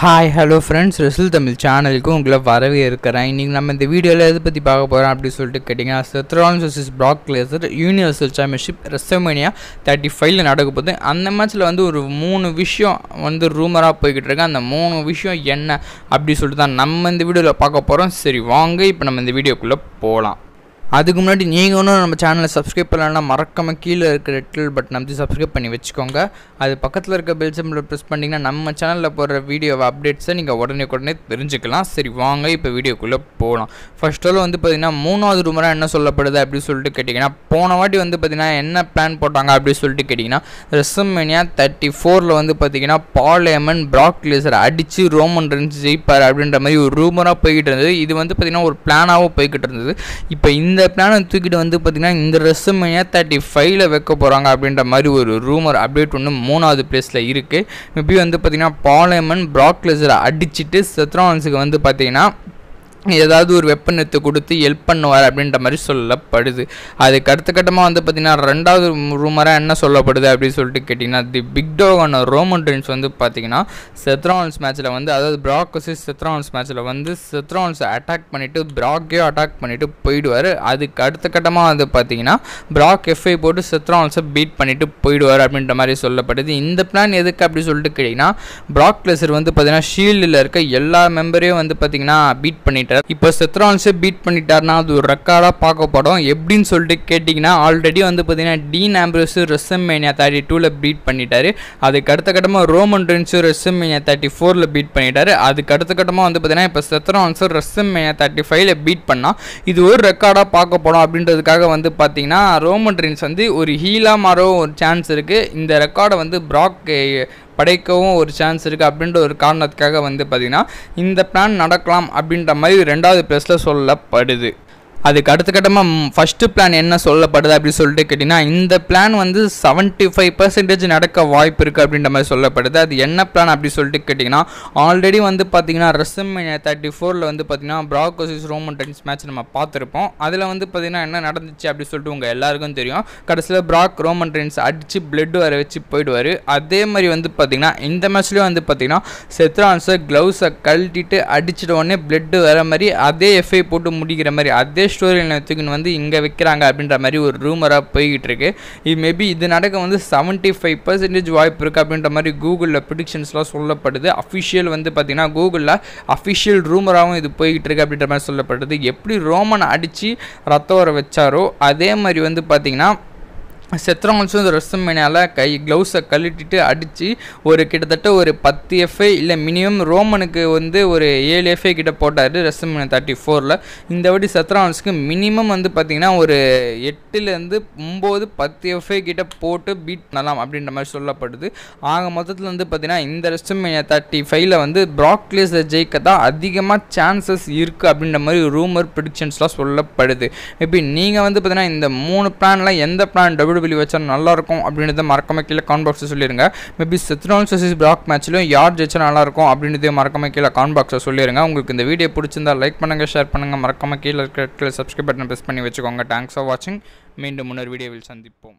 Hi hello friends ரிசல் தமிழ் சேனலுக்கு உங்களை வரவே இருக்கிறேன் இன்றைக்கி நம்ம இந்த வீடியோவில் எதை பற்றி பார்க்க போகிறோம் அப்படின்னு சொல்லிட்டு கேட்டிங்கன்னா Seth Rollins versus Brock Lesnar universal championship WrestleMania thirty ஃபைவ்ல நடக்க போகுது. அந்த மேட்ச்சில் வந்து ஒரு மூணு விஷயம் வந்து ரூமராக போய்கிட்டு இருக்கு. அந்த மூணு விஷயம் என்ன அப்படி சொல்லிட்டு தான் நம்ம இந்த வீடியோவில் பார்க்க போகிறோம் சரி வாங்க இப்போ நம்ம இந்த வீடியோக்குள்ளே போகலாம் அதுக்கு முன்னாடி நீங்கள் ஒன்றும் நம்ம சேனலை சப்ஸ்கிரைப் பண்ணலன்னா மறக்காமல் கீழே இருக்கிற ரெட்டில் பட்டன் அமைத்து சப்ஸ்கிரைப் பண்ணி வச்சுக்கோங்க. அது பக்கத்தில் இருக்க பெல் சிம்பிள் ப்ரெஸ் பண்ணிங்கன்னா நம்ம சேனலில் போடுற வீடியோ அப்டேட்ஸை நீங்கள் உடனே உடனே தெரிஞ்சுக்கலாம். சரி வாங்க இப்போ வீடியோக்குள்ளே போகலாம் ஃபர்ஸ்ட் வந்து பார்த்திங்கன்னா மூணாவது ரூமராக என்ன சொல்லப்படுது அப்படின்னு சொல்லிட்டு கேட்டிங்கன்னா போன வாட்டி வந்து பார்த்திங்கன்னா என்ன பிளான் போட்டாங்க அப்படின்னு சொல்லிட்டு கேட்டிங்கன்னா ரெசம்மேனியா தேர்ட்டி ஃபோரில் வந்து பார்த்திங்கன்னா பாலேமன் பிராக் லேசர் அடித்து ரோமன் ரென்ஸ் ஜெயிப்பார் அப்படின்ற மாதிரி ஒரு ரூமராக போய்கிட்டு இருந்தது. இது வந்து பார்த்திங்கன்னா ஒரு பிளானாகவும் போய்கிட்டு இருந்தது. இப்போ இந்த இந்த பிளானை தூக்கிட்டு வந்து பார்த்திங்கன்னா இந்த ரெசமேனியா தேர்ட்டி ஃபைவ்ல வைக்க போகிறாங்க அப்படின்ற மாதிரி ஒரு ரூமர் அப்டேட் ஒன்று மூணாவது பிளேஸில் இருக்குது மேபி வந்து பார்த்திங்கன்னா பாலேமன் ப்ராக்லெஸரை அடிச்சுட்டு செத்ரான்ஸுக்கு வந்து பார்த்திங்கன்னா ஏதாவது ஒரு வெப்பனத்தை கொடுத்து ஹெல்ப் பண்ணுவார் அப்படின்ற மாதிரி சொல்லப்படுது. அதுக்கு அடுத்த கட்டமாக வந்து பார்த்திங்கன்னா ரெண்டாவது ரூமராக என்ன சொல்லப்படுது அப்படின்னு சொல்லிட்டு கேட்டிங்கன்னா தி பிக் டோகான ரோமன் ட்ரின்ஸ் வந்து பார்த்திங்கன்னா செத்ரான்ஸ் மேட்ச்சில் வந்து அதாவது பிராக் செத்ரான்ஸ் மேட்ச்சில் வந்து செத்ரான்ஸ் அட்டாக் பண்ணிவிட்டு ப்ராக்கையும் அட்டாக் பண்ணிவிட்டு போயிடுவார். அதுக்கு அடுத்த கட்டமாக வந்து பார்த்திங்கன்னா ப்ராக் எஃப்ஐ போட்டு செத்ரான்ஸை பீட் பண்ணிவிட்டு போயிடுவார் அப்படின்ற மாதிரி சொல்லப்படுது. இந்த பிளான் எதுக்கு அப்படி சொல்லிட்டு கேட்டிங்கன்னா ப்ராக் லெசர் வந்து பார்த்திங்கன்னா ஷீல்டில் இருக்க எல்லா மெம்பரையும் வந்து பார்த்திங்கன்னா பீட் பண்ணிட்டார். இப்போ செத்ரான்ஸை பீட் பண்ணிட்டாருன்னா அது ஒரு ரெக்கார்டாக பார்க்கப்படும் எப்படின்னு சொல்லிட்டு கேட்டிங்கன்னா ஆல்ரெடி வந்து பார்த்தீங்கன்னா டீன் ஆம்பிரஸ் ரெசம்மேனியா தேர்ட்டி டூவில் பீட் பண்ணிட்டாரு. அதுக்கு அடுத்த கட்டமாக ரோமன் ரென்ஸு ரெசம்மேனியா தேர்ட்டி ஃபோரில் பீட் பண்ணிட்டாரு. அதுக்கு அடுத்த கட்டமாக வந்து பார்த்தீங்கன்னா இப்போ செத்ரான்ஸு ரெசம்மேனியா தேர்ட்டி ஃபைவ்ல பீட் பண்ணால் இது ஒரு ரெக்கார்டாக பார்க்கப்படும் அப்படின்றதுக்காக வந்து பார்த்தீங்கன்னா ரோமன் ரென்ஸ் வந்து ஒரு ஹீலாக மாறவும் ஒரு சான்ஸ் இருக்குது இந்த ரெக்கார்டை வந்து பிராக் படைக்கவும் ஒரு சான்ஸ் இருக்குது அப்படின்ற ஒரு காரணத்துக்காக வந்து பார்த்திங்கன்னா இந்த பிளான் நடக்கலாம் அப்படின்ற மாதிரி ரெண்டாவது ப்ரெஸ்ஸில் சொல்லப்படுது. அதுக்கு அடுத்த கட்டமாக ஃபஸ்ட்டு பிளான் என்ன சொல்லப்படுது அப்படின்னு சொல்லிட்டு கேட்டிங்கன்னா இந்த பிளான் வந்து செவன்ட்டி ஃபைவ் பர்சன்டேஜ் நடக்க வாய்ப்பு இருக்குது அப்படின்ற மாதிரி சொல்லப்படுது. அது என்ன பிளான் அப்படி சொல்லிட்டு கேட்டிங்கன்னா ஆல்ரெடி வந்து பார்த்திங்கன்னா ரெசமினியா தேர்ட்டி ஃபோரில் வந்து பார்த்திங்கன்னா ப்ராக்கோசிஸ் ரோமன் டென்ஸ் மேட்ச் நம்ம பார்த்துருப்போம். அதில் வந்து பார்த்திங்கன்னா என்ன நடந்துச்சு அப்படி சொல்லிட்டு உங்கள் எல்லாருக்கும் தெரியும். கடைசியில் ப்ராக் ரோமன் டென்ஸ் அடித்து பிளட் வர வச்சு போயிடுவார். அதே மாதிரி வந்து பார்த்திங்கன்னா இந்த மேட்ச்லேயும் வந்து பார்த்திங்கன்னா செத்ரான்ஸை க்ளவுஸை கழட்டிட்டு அடிச்சிட்ட உடனே பிளட்டு வர மாதிரி அதே எஃப்ஐ போட்டு முடிக்கிற மாதிரி அதே ஸ்டோரி தூக்கின்னு வந்து இங்கே வைக்கிறாங்க அப்படின்ற மாதிரி ஒரு ரூமராக போய்கிட்டு இருக்கு இது மேபி இது நடக்க வந்து செவன்ட்டி ஃபைவ் பர்சன்டேஜ் வாய்ப்பு இருக்குது அப்படின்ற மாதிரி கூகுளில் ப்ரிடிக்ஷன்ஸ்லாம் சொல்லப்படுது. அஃபிஷியல் வந்து பார்த்திங்கன்னா கூகுளில் அஃபிஷியல் ரூமராகவும் இது போய்கிட்டு இருக்கு அப்படின்ற மாதிரி சொல்லப்படுது. எப்படி ரோமனை அடித்து ரத்தம் வர வச்சாரோ அதே மாதிரி வந்து பார்த்திங்கன்னா செத்ரான்ஸும் இந்த ரெஸ்டமேனியால் கை க்ளவுஸை கழட்டிட்டு அடித்து ஒரு கிட்டத்தட்ட ஒரு பத்து எஃப்ஐ இல்லை மினிமம் ரோமனுக்கு வந்து ஒரு ஏழு எஃப்ஐ கிட்ட போட்டார் ரெஸ்டமேனியா தேர்ட்டி ஃபோரில் இந்த வாட்டி செத்ரான்ஸுக்கு மினிமம் வந்து பார்த்திங்கன்னா ஒரு எட்டுலேருந்து ஒம்பது பத்து எஃப்ஐ கிட்ட போட்டு பீட் பண்ணலாம் அப்படின்ற மாதிரி சொல்லப்படுது. ஆக மொத்தத்தில் வந்து பார்த்திங்கன்னா இந்த ரெஸ்டமேனியா தேர்ட்டி ஃபைவ்ல வந்து ப்ராக்லேஸை ஜெயிக்க தான் அதிகமாக சான்சஸ் இருக்குது அப்படின்ற மாதிரி ரூமர் ப்ரிடிக்ஷன்ஸ்லாம் சொல்லப்படுது. மேபி நீங்கள் வந்து பார்த்திங்கன்னா இந்த மூணு பிளானில் எந்த பிளான் டபுள் வெளி வச்சா நல்லாயிருக்கும் அப்படின்றத மறக்காம கீழே கான் பாக்ஸை சொல்லிடுங்க maybe Seth Rollins versus black மேட்ச்லையும் யார் ஜெயிச்சா நல்லாயிருக்கும் அப்படின்றதே மறக்காம கீழே கான் பாக்ஸை சொல்லிடுங்க உங்களுக்கு இந்த வீடியோ பிடிச்சிருந்தா லைக் பண்ணுங்கள் ஷேர் பண்ணுங்கள் மறக்காம கீழே இருக்கிற சப்ஸ்கிரைப் பட்டன் ப்ரெஸ் பண்ணி வச்சுக்கோங்க. தேங்க்ஸ் ஃபார் வாட்சிங் மீண்டும் முன்னர் வீடியோவில் சந்திப்போம்.